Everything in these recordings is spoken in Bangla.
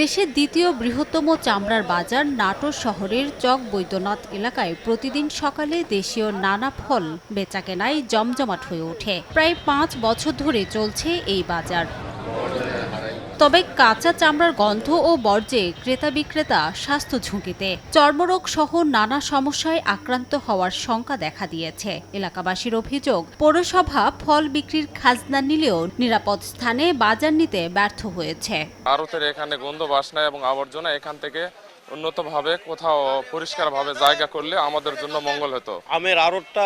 দেশের দ্বিতীয় বৃহত্তম চামড়ার বাজার নাটো শহরের চক বৈদ্যনাথ এলাকায় প্রতিদিন সকালে দেশীয় নানা ফল বেচাকেনায় জমজমাট হয়ে ওঠে। প্রায় পাঁচ বছর ধরে চলছে এই বাজার। তবে কাঁচা চামড়ার গন্ধ ও বর্জ্যে ক্রেতা বিক্রেতা স্বাস্থ্য ঝুঁকিতে। চর্মরোগ সহ নানা সমস্যায় আক্রান্ত হওয়ার শঙ্কা দেখা দিয়েছে। এলাকাবাসীর অভিযোগ, পৌরসভা ফল বিক্রির খাজনা নিলেও নিরাপদ স্থানে বাজার নিতে ব্যর্থ হয়েছে। ভারতের এখানে গন্ধ বাসনা এবং আবর্জনা এখান থেকে উন্নতভাবে কোথাও পরিষ্কারভাবে জায়গা করলে আমাদের জন্য মঙ্গল হতো। আমের আড়তটা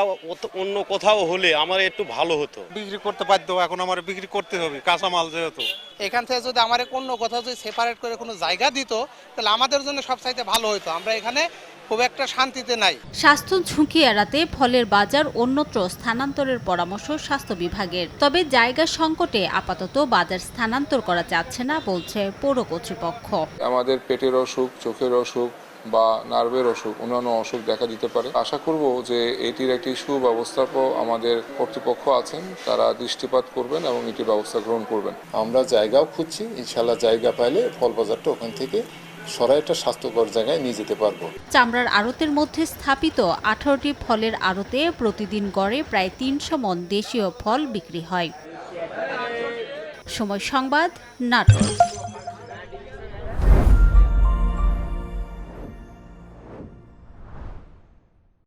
অন্য কোথাও হলে আমার একটু ভালো হতো। বিক্রি করতে পারতো এখন আমার বিক্রি করতে হবে কাঁচামাল যেহেতু। এখান থেকে যদি আমার অন্য কোথাও যদি সেপারেট করে কোনো জায়গা দিত তাহলে আমাদের জন্য সবচাইতে ভালো হতো আমরা এখানে খুব একটা শান্তিতে নাই। স্বাস্থ্য ঝুঁকি এড়াতে ফলের বাজার অন্যত্র স্থানান্তরের পরামর্শ স্বাস্থ্য বিভাগের। তবে জায়গা সংকটে আপাতত বাজার স্থানান্তর করা যাচ্ছে না বলছে পৌর কর্তৃপক্ষ। আমাদের পেটের অসুখ চোখের অসুখ বা নার্ভের অসুখ অন্যান্য অসুখ দেখা দিতে পারে। আশা করব যে এটির একটি সুব্যবস্থাপক আমাদের কর্তৃপক্ষ আছেন তারা দৃষ্টিপাত করবেন এবং এটির ব্যবস্থা গ্রহণ করবেন। আমরা জায়গাও খুঁজছি ইনশাল্লাহ জায়গা পাইলে ফল বাজারটা ওখান থেকে সরাই একটা স্বাস্থ্যকর জায়গায় নিয়ে যেতে পারব। চামড়ার আড়তের মধ্যে স্থাপিত আঠারোটি ফলের আড়তে প্রতিদিন গড়ে প্রায় তিনশো মন দেশীয় ফল বিক্রি হয়। সময় সংবাদ, নাটোর।